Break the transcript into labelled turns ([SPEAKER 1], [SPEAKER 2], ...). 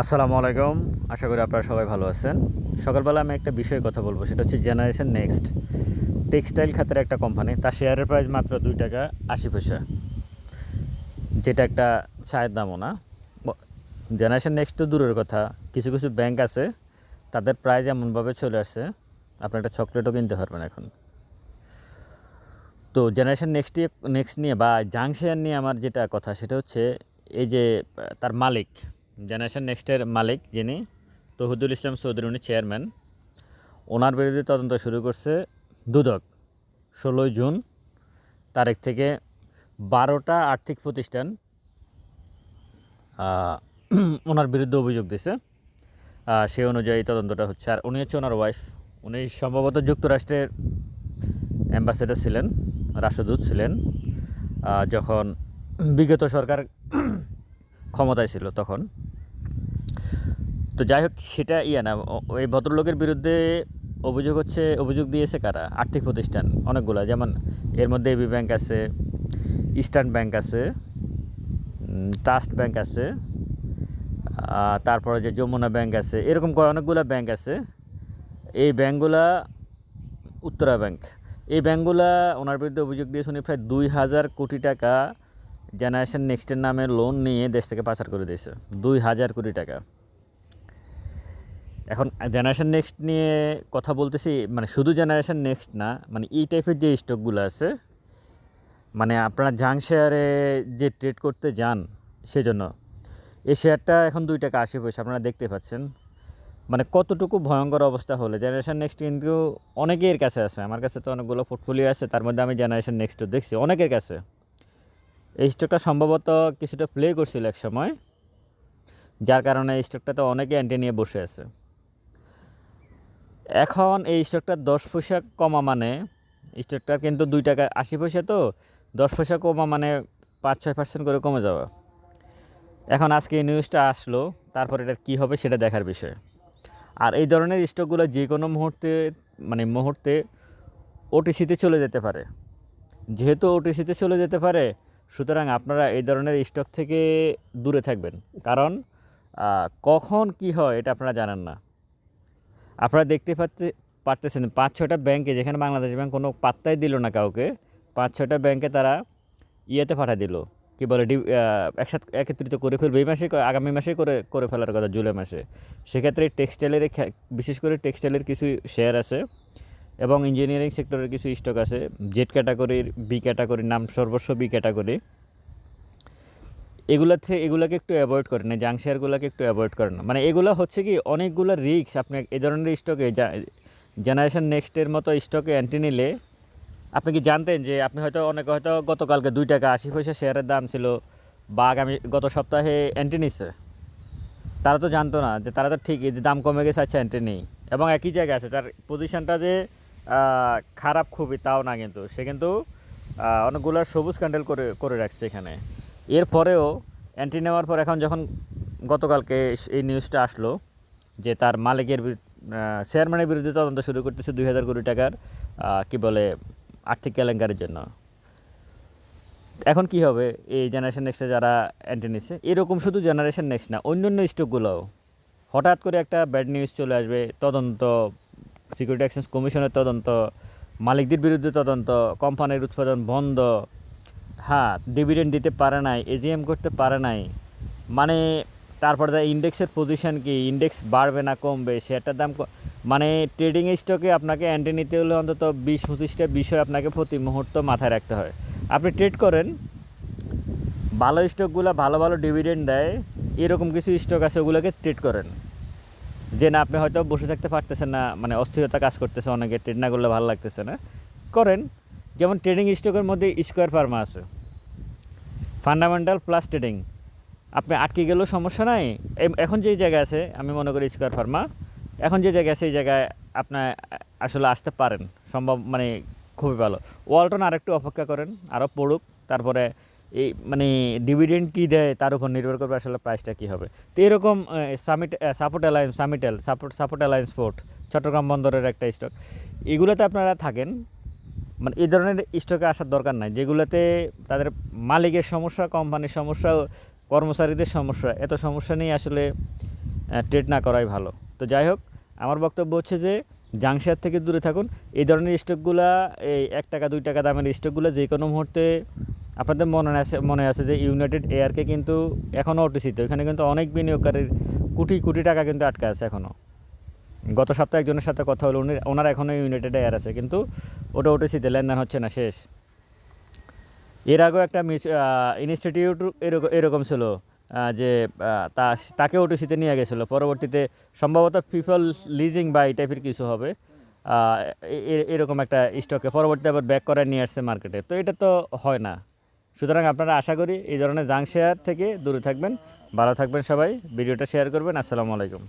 [SPEAKER 1] আসসালামু আলাইকুম। আশা করি আপনারা সবাই ভালো আছেন। সকালবেলা আমি একটা বিষয়ে কথা বলব, সেটা হচ্ছে জেনারেশন নেক্সট টেক্সটাইল খাতের একটা কোম্পানি তার শেয়ারের প্রাইস মাত্র দুই টাকা আশি পয়সা। যেটা একটা চায়ের দামও না। জেনারেশন নেক্সট তো দূরের কথা। কিছু কিছু ব্যাংক আছে, তাদের প্রাইস এমনভাবে চলে আসছে আপনি একটা চকলেটও কিনতে পারবেন এখন। তো জেনারেশন নেক্সট নেক্সট নিয়ে বা জাং শেয়ার নিয়ে আমার যেটা কথা, সেটা হচ্ছে এই যে, তার মালিক। জেনারেশন নেক্সটের মালিক যিনি, তহুদুল ইসলাম চৌধুরী, উনি চেয়ারম্যান। ওনার বিরুদ্ধে তদন্ত শুরু করছে দুদক, ষোলোই জুন তারিখ থেকে বারোটা আর্থিক প্রতিষ্ঠান ওনার বিরুদ্ধে অভিযোগ দিছে। সে অনুযায়ী তদন্তটা হচ্ছে। আর উনি হচ্ছে ওনার ওয়াইফ উনি সম্ভবত যুক্তরাষ্ট্রের অ্যাম্বাসেডার ছিলেন, রাষ্ট্রদূত ছিলেন। যখন বিগত সরকার ক্ষমতায় ছিল তখন। তো যাই হোক, সেটা ইয়া না এই ভদ্রলোকের বিরুদ্ধে অভিযোগ হচ্ছে, অভিযোগ দিয়েছে কারা? আর্থিক প্রতিষ্ঠান, অনেকগুলো, যেমন এর মধ্যে এবি ব্যাংক আছে, ইস্টার্ন ব্যাংক আছে ট্রাস্ট ব্যাংক আছে তারপরে যে যমুনা ব্যাংক আছে, এরকম অনেকগুলো ব্যাংক আছে। এই ব্যাংকগুলা উত্তরা ব্যাংক, এই ব্যাংকগুলা ওনার বিরুদ্ধে অভিযোগ দিয়েছে উনি প্রায় দুই হাজার কোটি টাকা জেনারেশন নেক্সটের নামে লোন নিয়ে দেশ থেকে পাচার করে দিয়েছে, দুই হাজার কোটি টাকা। এখন জেনারেশন নেক্সট নিয়ে কথা বলতেছি মানে শুধু জেনারেশন নেক্সট না মানে এই টাইপের যে স্টকগুলো আছে মানে আপনারা জাং শেয়ারে যে ট্রেড করতে যান সেজন্য, এই শেয়ারটা এখন দুই টাকা আশি পয়সা, আপনারা দেখতে পাচ্ছেন। মানে কতটুকু ভয়ঙ্কর অবস্থা হলে। জেনারেশন নেক্সট কিন্তু অনেকের কাছে আছে, আমার কাছে তো অনেকগুলো পোর্টফোলিও আছে, তার মধ্যে আমি জেনারেশন নেক্সটও দেখছি, অনেকের কাছে। এই স্টকটা সম্ভবত কিছুটা প্লে করছিল এক সময় যার কারণে এই স্টকটাতে অনেকে অ্যান্টি নিয়ে বসে আছে। এখন এই স্টকটা দশ পয়সা কমা মানে স্টকটা কিন্তু দুই টাকা আশি পয়সা তো, দশ পয়সা কমা মানে পাঁচ, ছয় পার্সেন্ট করে কমে যাওয়া এখন আজকে এই নিউজটা আসলো, তারপর এটার কী হবে সেটা দেখার বিষয়। আর এই ধরনের স্টকগুলো যে কোনো মুহূর্তে মানে মুহূর্তে ওটিসিতে চলে যেতে পারে। যেহেতু ওটিসিতে চলে যেতে পারে, সুতরাং আপনারা এই ধরনের স্টক থেকে দূরে থাকবেন। কারণ কখন কি হয় এটা আপনারা জানেন না। আপনারা দেখতে পাচ্ছে পারতেছেন, পাঁচ, ছয়টা ব্যাংকে যেখানে বাংলাদেশ ব্যাংক কোনো পাত্তাই দিল না কাউকে, পাঁচ, ছয়টা ব্যাংকে তারা ইয়েতে পাঠিয়ে দিল। কি বলে, ডি একসাথে একত্রিত করে ফেলবে। এই মাসে আগামী মাসে করে করে ফেলার কথা, জুলাই মাসে। সেক্ষেত্রে টেক্সটাইলের বিশেষ করে টেক্সটাইলের কিছু শেয়ার আছে এবং ইঞ্জিনিয়ারিং সেক্টরের কিছু স্টক আছে, জেড ক্যাটাগরির বি ক্যাটাগরির নাম সর্বস্ব বি ক্যাটাগরি। এগুলোর থেকে এগুলোকে একটু অ্যাভয়েড করেন জাং শেয়ারগুলোকে একটু অ্যাভয়েড করেন মানে এগুলো হচ্ছে কি, অনেকগুলো রিস্ক আপনি এ ধরনের স্টকে জেনারেশন নেক্সটের মতো স্টকে অ্যান্টি নিলে, আপনি কি জানতেন যে আপনি হয়তো অনেকে হয়তো গতকালকে দুই টাকা আশি পয়সা শেয়ারের দাম ছিল বা আগামী গত সপ্তাহে অ্যান্টি নিচ্ছে তারা তো জানতো না যে তারা তো ঠিক যে দাম কমে গেছে আচ্ছা অ্যান্টি নেই। এবং একই জায়গায় আছে, তার পজিশনটা যে খারাপ খুবই, তাও না কিন্তু। সে কিন্তু অনেকগুলো সবুজ ক্যান্ডেল করে করে রাখছে এখানে। এরপরেও অ্যান্টি নেওয়ার পর এখন যখন গতকালকে এই নিউজটা আসলো যে তার মালিকের চেয়ারম্যানের বিরুদ্ধে তদন্ত শুরু করতেছে দুই হাজার কোটি টাকার কি বলে, আর্থিক কেলেঙ্কারির জন্য। এখন কি হবে? এই জেনারেশন নেক্সটে যারা অ্যান্টি নিচ্ছে এরকম শুধু জেনারেশন নেক্সট না অন্য অন্য স্টকগুলোও হঠাৎ করে একটা ব্যাড নিউজ চলে আসবে, তদন্ত সিকিউরিটি এক্সচেঞ্জ কমিশনের তদন্ত, মালিকদের বিরুদ্ধে তদন্ত কোম্পানির উৎপাদন বন্ধ হ্যাঁ ডিভিডেন্ড দিতে পারে নাই এজিএম করতে পারে নাই। মানে তারপরে যা ইন্ডেক্সের পজিশন কি ইন্ডেক্স বাড়বে না, কমবে, শেয়ারটার দাম মানে ট্রেডিং স্টকে আপনাকে অ্যান্টি নিতে হলে অন্তত বিশ পঁচিশটা বিষয় আপনাকে প্রতি মুহূর্ত মাথায় রাখতে হয়। আপনি ট্রেড করেন, ভালো স্টকগুলো ভালো ভালো ডিভিডেন্ড দেয়, এরকম কিছু স্টক আছে ওগুলোকে ট্রেড করেন। যে না, আপনি হয়তো বসে থাকতে পারতেছেন না মানে অস্থিরতা কাজ করতেছে অনেকে ট্রেড না করলে ভালো লাগতেছে না। করেন, যেমন ট্রেডিং স্টকের মধ্যে স্কোয়ার ফার্মা আছে। ফান্ডামেন্টাল প্লাস ট্রেডিং আপনি আটকে গেলেও সমস্যা নাই। এখন যে জায়গায় আছে, আমি মনে করি স্কোয়ার ফার্মা এখন যে জায়গায় আছে, এই জায়গায় আপনার আসলে আসতে পারেন। সম্ভব মানে খুবই ভালো। ওয়ালটন আরেকটু অপেক্ষা করেন আরও পড়ুক, তারপরে এই মানে ডিভিডেন্ড কী দেয়, তার উপর নির্ভর করবে আসলে প্রাইসটা কী হবে। তো এরকম summit support alliance সামিটেল support support Alliance Port Chattogram বন্দরের একটা স্টক এগুলোতে আপনারা থাকেন মানে এই ধরনের স্টকে আসার দরকার নাই, যেগুলোতে তাদের মালিকের সমস্যা কোম্পানির সমস্যা, কর্মচারীদের সমস্যা, এত সমস্যা নিয়ে আসলে ট্রেড না করাই ভালো। তো যাই হোক, আমার বক্তব্য হচ্ছে যে, জাংশিয়ার থেকে দূরে থাকুন। এই ধরনের স্টকগুলা এই এক টাকা, দুই টাকা দামের স্টকগুলো যে কোনো মুহূর্তে আপনাদের মনে আছে মনে আছে যে ইউনাইটেড এয়ারকে কিন্তু এখনও ওটিসিতে এখানে কিন্তু অনেক বিনিয়োগকারীর কোটি কোটি টাকা কিন্তু আটকা আছে এখনও গত সপ্তাহে একজনের সাথে কথা হলো, উনি, ওনার এখনও ইউনাইটেড এয়ার আছে। কিন্তু ওটা ওটিসিতে লেনদেন হচ্ছে না, শেষ। এর আগেও একটা ইনস্টিটিউট এরকম এরকম ছিল যে তা তাকে ওটিসিতে নিয়ে গেছিল। পরবর্তীতে সম্ভবত পিপল লিজিং বা এই টাইপের কিছু হবে এরকম একটা স্টকে পরবর্তীতে আবার ব্যাক করে নিয়ে আসছে মার্কেটে তো এটা তো হয় না। সুতরাং আপনারা আশা করি এই ধরনের জাং শেয়ার থেকে দূরে থাকবেন, ভালো থাকবেন সবাই। ভিডিওটা শেয়ার করবেন। আসসালামু আলাইকুম।